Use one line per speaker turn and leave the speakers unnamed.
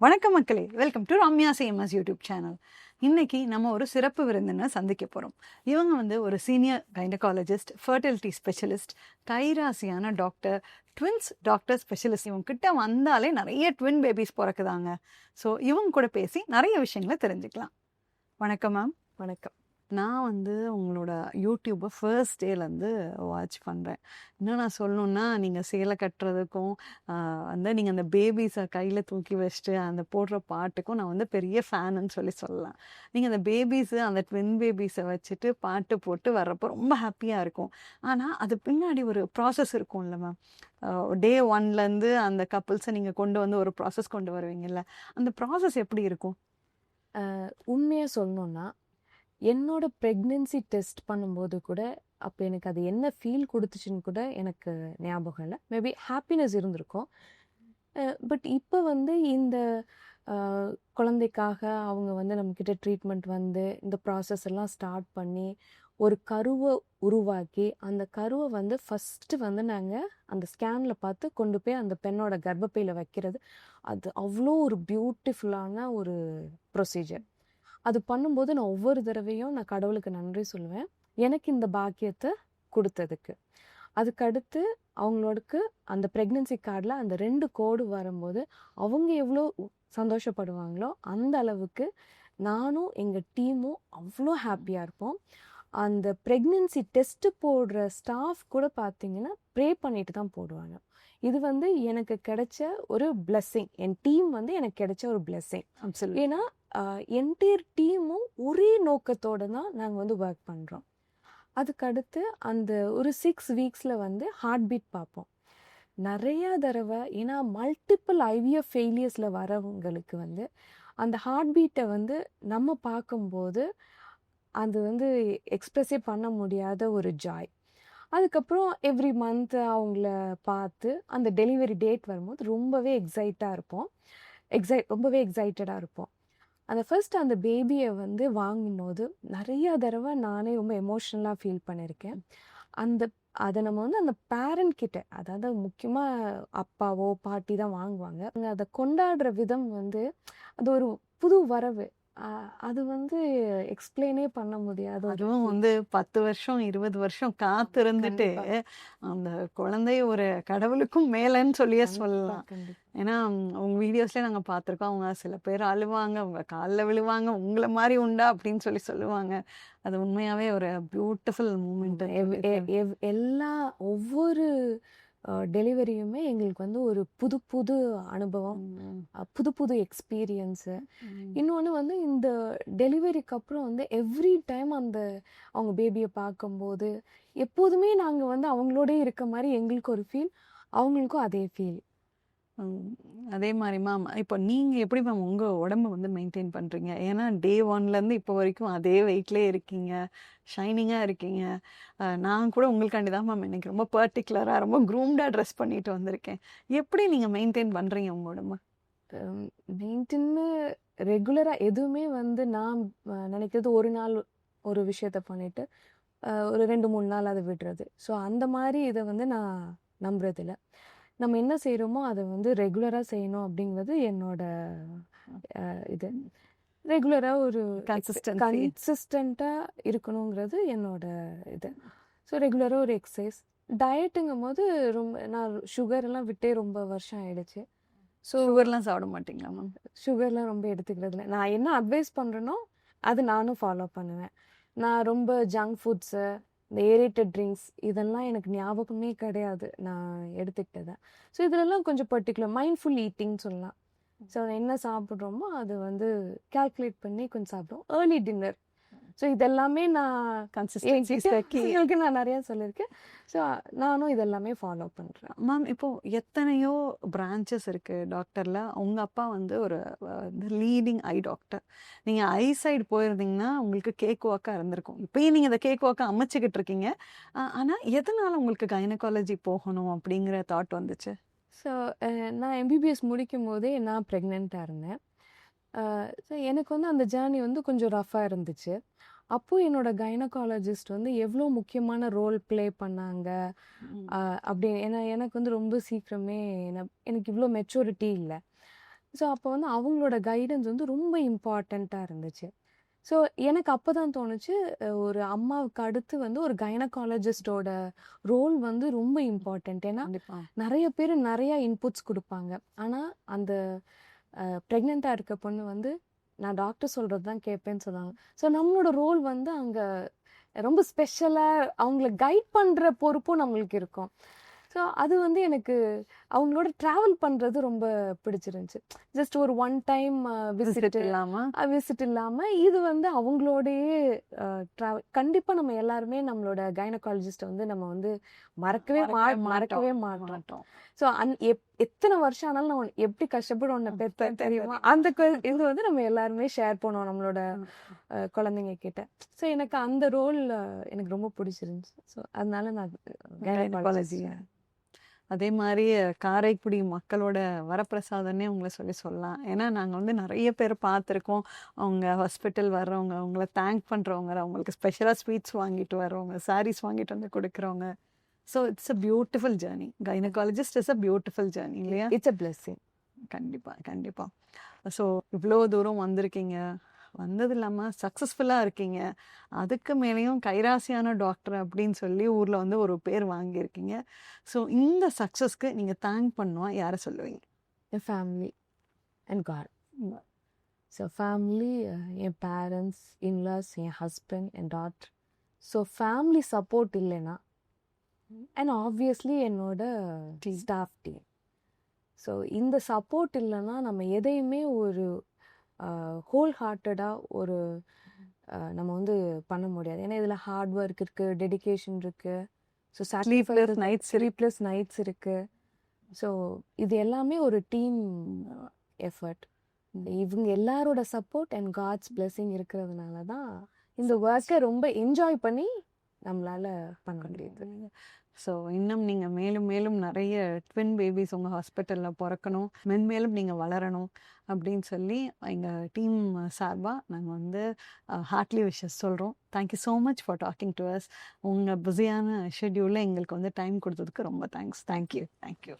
வணக்கம் மக்களே. Welcome to Ramya சேமஸ் யூடியூப் சேனல் இன்னைக்கு நம்ம ஒரு சிறப்பு விருந்தினர் சந்திக்க போகிறோம் இவங்க வந்து ஒரு சீனியர் கைனகாலஜிஸ்ட் ஃபர்டிலிட்டி ஸ்பெஷலிஸ்ட் கைராசியான டாக்டர் ட்வின்ஸ் டாக்டர் ஸ்பெஷலிஸ்ட் இவங்க கிட்ட வந்தாலே நிறைய ட்வின் பேபிஸ் பிறக்குதாங்க. ஸோ இவங்க கூட பேசி நிறைய விஷயங்களை தெரிஞ்சுக்கலாம். வணக்கம் மேம்
வணக்கம்.
நான் வந்து உங்களோட யூடியூப்பை ஃபர்ஸ்ட் டேலேருந்து வாட்ச் பண்ணுறேன் இன்னும் நான் சொல்லணுன்னா நீங்கள் சேலை கட்டுறதுக்கும் வந்து நீங்கள் அந்த பேபிஸை கையில் தூக்கி வச்சுட்டு அந்த போடுற பாட்டுக்கும் நான் வந்து பெரிய ஃபேனுன்னு சொல்லி சொல்லலாம். நீங்கள் அந்த பேபிஸு அந்த ட்வின் பேபிஸை வச்சுட்டு பாட்டு போட்டு வர்றப்போ ரொம்ப ஹாப்பியாக இருக்கும். ஆனால் அது பின்னாடி ஒரு ப்ராசஸ் இருக்கும்ல மேம் டே ஒன்லேருந்து அந்த கப்புள்ஸை நீங்கள் கொண்டு வந்து ஒரு ப்ராசஸ் கொண்டு வருவீங்கல்ல. அந்த ப்ராசஸ் எப்படி இருக்கும்?
உண்மையாக சொல்லணுன்னா என்னோட ப்ரெக்னென்சி டெஸ்ட் பண்ணும்போது கூட அப்போ எனக்கு அது என்ன ஃபீல் கொடுத்துச்சுன்னு கூட எனக்கு ஞாபகம் இல்லை. மேபி ஹாப்பினஸ் இருந்திருக்கும். பட் இப்போ வந்து இந்த குழந்தைக்காக அவங்க வந்து நம்மக்கிட்ட ட்ரீட்மெண்ட் வந்து இந்த ப்ராசஸ் எல்லாம் ஸ்டார்ட் பண்ணி ஒரு கருவை உருவாக்கி அந்த கருவை வந்து ஃபஸ்ட்டு வந்து நாங்கள் அந்த ஸ்கேனில் பார்த்து கொண்டு போய் அந்த பெண்ணோட கர்ப்பப்பையில் வைக்கிறது. அது அவ்வளோ ஒரு பியூட்டிஃபுல்லான ஒரு ப்ரொசீஜர் அது பண்ணும்போது நான் ஒவ்வொரு தடவையும் நான் கடவுளுக்கு நன்றி சொல்லுவேன். எனக்கு இந்த பாக்கியத்தை கொடுத்ததுக்கு. அதுக்கடுத்து அவங்களோடக்கு அந்த ப்ரெக்னென்சி கார்டில் அந்த ரெண்டு கோடு வரும்போது அவங்க எவ்வளோ சந்தோஷப்படுவாங்களோ அந்த அளவுக்கு நானும் எங்கள் டீமும் அவ்வளோ ஹாப்பியாக இருப்போம். அந்த ப்ரெக்னென்சி டெஸ்ட்டு போடுற ஸ்டாஃப் கூட பார்த்தீங்கன்னா ப்ரே பண்ணிட்டு தான் போடுவாங்க. இது வந்து எனக்கு கிடைச்ச ஒரு blessing. என் டீம் வந்து எனக்கு கிடைச்ச ஒரு
அப்சல்யூட்
ஏன்னா என்டையர் டீமும் ஒரே நோக்கத்தோட தான் நாங்கள் வந்து ஒர்க் பண்ணுறோம் அதுக்கடுத்து அந்த ஒரு சிக்ஸ் வீக்ஸில் வந்து ஹார்ட் பீட் பார்ப்போம் நிறையா தடவை ஏன்னா மல்டிபிள் ஐவிஎஃப் ஃபெயிலியர்ஸில் வரவங்களுக்கு வந்து அந்த ஹார்ட் பீட்டை வந்து நம்ம பார்க்கும்போது அது வந்து எக்ஸ்ப்ரெஸ்ஸே பண்ண முடியாத ஒரு ஜாய் அதுக்கப்புறம் எவ்ரி மந்த் அவங்கள பார்த்து அந்த டெலிவரி டேட் வரும்போது ரொம்பவே எக்ஸைட்டாக இருப்போம். எக்ஸைட் ரொம்பவே எக்ஸைட்டடாக இருப்போம். அந்த ஃபர்ஸ்ட் அந்த பேபியை வந்து வாங்கும்போது நிறைய தடவை நானே ரொம்ப எமோஷ்னலாக ஃபீல் பண்ணியிருக்கேன் அந்த அதை நம்ம வந்து அந்த பேரண்ட் கிட்ட அதாவது முக்கியமாக அப்பாவோ பாட்டி தான் வாங்குவாங்க. அவங்க அதை கொண்டாடுற விதம் வந்து அது ஒரு புது வரவு. அது வந்து எக்ஸ்பிளைனே பண்ண முடியாத
அதுவும். வந்து பத்து வருஷம் இருபது வருஷம் காத்திருந்துட்டு. அந்த குழந்தை ஒரு கடவுளுக்கும் மேலன்னு சொல்லியே சொல்லலாம். ஏன்னா ம், உங்க வீடியோஸ்ல நாங்க பார்த்திருக்கோம் அவங்க சில பேர் அழுவாங்க உங்க காலில் விழுவாங்க உங்களை மாதிரி உண்டா அப்படின்னு சொல்லி சொல்லுவாங்க அது உண்மையாவே ஒரு பியூட்டிஃபுல் மூமெண்ட்
எல்லா ஒவ்வொரு டெலிவரியுமே எங்களுக்கு வந்து ஒரு புது புது அனுபவம். புது புது எக்ஸ்பீரியன்ஸு. இன்னொன்று வந்து இந்த டெலிவரிக்கு அப்புறம் வந்து எவ்ரி டைம் அந்த அவங்க பேபியை பார்க்கும்போது எப்போதுமே நாங்கள் வந்து அவங்களோடே இருக்க மாதிரி எங்களுக்கு ஒரு ஃபீல் அவங்களுக்கும் அதே ஃபீல்.
அதே மாதிரி மேம் இப்போ நீங்கள் எப்படி மேம் உங்கள் உடம்ப வந்து மெயின்டைன் பண்ணுறீங்க ஏன்னா டே ஒன்லேருந்து இப்போ வரைக்கும் அதே வெயிட்லேயே இருக்கீங்க ஷைனிங்காக இருக்கீங்க. நான் கூட உங்களுக்காண்டி தான் மேம் எனக்கு ரொம்ப பர்டிகுலராக ரொம்ப க்ரூம்டாக ட்ரெஸ் பண்ணிட்டு வந்திருக்கேன். எப்படி நீங்கள் மெயின்டைன் பண்ணுறீங்க உங்கள் உடம்பு?
மெயின்டைன்னு ரெகுலராக எதுவுமே வந்து நான் நினைக்கிறது ஒரு நாள் ஒரு விஷயத்த பண்ணிட்டு ஒரு ரெண்டு மூணு நாள் அதை விடுறது. ஸோ அந்த மாதிரி இதை வந்து நான் நம்புறதில்ல. நம்ம என்ன செய்கிறோமோ அதை வந்து ரெகுலராக செய்யணும் அப்படிங்கிறது என்னோட இது. ரெகுலராக ஒரு
Consistency.
கன்சிஸ்டண்ட்டாக இருக்கணுங்கிறது என்னோட இது. ஸோ ரெகுலராக ஒரு எக்ஸசைஸ் டயட்டுங்கும் போது ரொம்ப நான் சுகர் எல்லாம் விட்டே ரொம்ப வருஷம் ஆயிடுச்சு. ஸோ
சுகர்லாம் சாப்பிட மாட்டீங்களா மேம்
சுகர்லாம் ரொம்ப எடுத்துக்கிறது இல்லை. நான் என்ன அட்வைஸ் பண்ணுறேனோ அது நானும் ஃபாலோ பண்ணுவேன். நான் ரொம்ப ஜங்க் ஃபுட்ஸு இந்த ஏரேட்டட் ட்ரிங்க்ஸ் இதெல்லாம் எனக்கு ஞாபகமே கிடையாது. நான் எடுத்துக்கிட்டதை. ஸோ இதிலெல்லாம் கொஞ்சம் பர்டிகுலர் மைண்ட்ஃபுல் ஈட்டிங் சொல்லலாம். ஸோ என்ன சாப்பிட்றோமோ அது வந்து கால்குலேட் பண்ணி கொஞ்சம் சாப்பிடுவோம். ஏர்லி டின்னர் ஸோ இதெல்லாமே நான்
கன்சிஸ்டன்சி
நான் நிறையா சொல்லியிருக்கேன். ஸோ நானும் இதெல்லாமே ஃபாலோ பண்ணுறேன்
மேம் இப்போ எத்தனையோ பிரான்ச்சஸ் இருக்கு டாக்டர்ல உங்க அப்பா வந்து ஒரு லீடிங் ஐ டாக்டர் நீங்க ஐ சைடு போயிருந்தீங்கன்னா உங்களுக்கு கேக் வாக்கா இருந்திருக்கும். இப்பயும் நீங்க இந்த கேக் வாக்கா அமைச்சுக்கிட்டு இருக்கீங்க. ஆ- ஆனா எதனால உங்களுக்கு கைனகாலஜி போகணும் அப்படிங்கிற தாட் வந்துச்சு?
ஸோ நான் எம்பிபிஎஸ் முடிக்கும் போதே நான் ப்ரெக்னெண்ட்டாக இருந்தேன். ஸோ எனக்கு வந்து அந்த ஜேர்னி வந்து கொஞ்சம் ரஃப்பாக இருந்துச்சு. அப்போது என்னோட கைனகாலஜிஸ்ட் வந்து எவ்வளோ முக்கியமான ரோல் ப்ளே பண்ணாங்க? அப்படி ஏன்னா எனக்கு வந்து ரொம்ப சீக்கிரமே எனக்கு இவ்வளோ மெச்சூரிட்டி இல்லை. ஸோ அப்போ வந்து அவங்களோட கைடன்ஸ் வந்து ரொம்ப இம்பார்ட்டண்ட்டாக இருந்துச்சு. ஸோ எனக்கு அப்போ தான் தோணுச்சு ஒரு அம்மாவுக்கு அடுத்து வந்து ஒரு கைனகாலஜிஸ்டோட ரோல் வந்து ரொம்ப இம்பார்ட்டண்ட் ஏன்னா நிறைய பேர் நிறைய இன்புட்ஸ் கொடுப்பாங்க. ஆனால் அந்த ப்ரெக்னெண்ட்டாக இருக்க பொண்ணு வந்து நான் டாக்டர் சொல்கிறது தான் கேட்பேன்னு சொல்லுவாங்க. ஸோ நம்மளோட ரோல் வந்து அங்கே ரொம்ப ஸ்பெஷலாக அவங்கள கைட் பண்ணுற பொறுப்பும் நம்மளுக்கு இருக்கும். ஸோ அது வந்து எனக்கு அவங்களோட ட்ராவல் பண்ணுறது ரொம்ப பிடிச்சிருந்துச்சு. ஜஸ்ட் ஒரு ஒன் டைம்
விசிட்
விசிட்
இல்லாம?
விசிட் இல்லாமல் இது வந்து அவங்களோடையே ட்ராவல் கண்டிப்பாக நம்ம எல்லாருமே நம்மளோட கைனகாலஜிஸ்ட்டை வந்து நம்ம வந்து மறக்கவே மா
மறக்கவே மாட்டோம்.
ஸோ அந் எப் எத்தனை வருஷம் ஆனாலும் நான் எப்படி கஷ்டப்பட்டு உன்னை பெற்றேன் தெரியுமா. அந்த இது வந்து நம்ம எல்லாருமே ஷேர் பண்ணுவோம் நம்மளோட குழந்தைங்க கிட்ட. ஸோ எனக்கு அந்த ரோல் எனக்கு ரொம்ப பிடிச்சிருந்துச்சு. ஸோ அதனால நான்
அதே மாதிரி காரைக்குடி மக்களோட வரப்பிரசாதம்னே உங்களை சொல்லி சொல்லலாம். ஏன்னா நாங்கள் வந்து நிறைய பேர் பார்த்துருக்கோம். அவங்க ஹாஸ்பிட்டல் வர்றவங்க அவங்கள தேங்க் பண்ணுறவங்க அவங்களுக்கு ஸ்பெஷலாக ஸ்வீட்ஸ் வாங்கிட்டு வர்றவங்க சாரீஸ் வாங்கிட்டு வந்து கொடுக்குறவங்க. So it's a beautiful journey gynaecologist is a beautiful journey இல்லையா?
இட்ஸ் அ பிளெஸ்ஸிங்
கண்டிப்பாக கண்டிப்பாக ஸோ இவ்வளோ தூரம் வந்திருக்கீங்க. வந்தது இல்லாமல் சக்ஸஸ்ஃபுல்லாக இருக்கீங்க. அதுக்கு மேலேயும் கைராசியான டாக்டர் அப்படின்னு சொல்லி ஊரில் வந்து ஒரு பேர் வாங்கியிருக்கீங்க. ஸோ இந்த சக்ஸஸ்க்கு நீங்கள் தேங்க் பண்ணுவா? யாரை சொல்லுவீங்க?
என் family and god. So family N parents in laws என் ஹஸ்பண்ட் என் டாட்டர் ஸோ ஃபேமிலி சப்போர்ட் இல்லைன்னா அண்ட் ஆப்வியஸ்லி என்னோட. ஸ்டாஃப் டீம் ஸோ இந்த சப்போர்ட் இல்லைன்னா நம்ம எதையுமே ஒரு ஹோல் ஹார்ட்டடாக ஒரு நம்ம வந்து பண்ண முடியாது. ஏன்னா இதில் ஹார்ட் ஒர்க் இருக்குது டெடிகேஷன் இருக்குது so
sleepless nights
plus nights இருக்குது ஸோ இது எல்லாமே ஒரு டீம் எஃபர்ட் இவங்க எல்லாரோட சப்போர்ட் அண்ட் காட்ஸ் blessing இருக்கிறதுனால தான் இந்த ஒர்க்கை ரொம்ப என்ஜாய் பண்ணி நம்மளால பண்ண முடியுது.
ஸோ இன்னும் நீங்கள் மேலும் மேலும் நிறைய ட்வின் பேபிஸ் உங்கள் ஹாஸ்பிட்டலில் பிறக்கணும் மென்மேலும் நீங்கள் வளரணும் அப்படின்னு சொல்லி எங்கள் டீம் சார்பாக நாங்கள் வந்து ஹார்ட்லி விஷஸ் சொல்கிறோம் thank you so much for talking to us உங்கள் பிஸியான ஷெட்யூலில் எங்களுக்கு வந்து டைம் கொடுத்ததுக்கு ரொம்ப தேங்க்ஸ் தேங்க்யூ தேங்க்யூ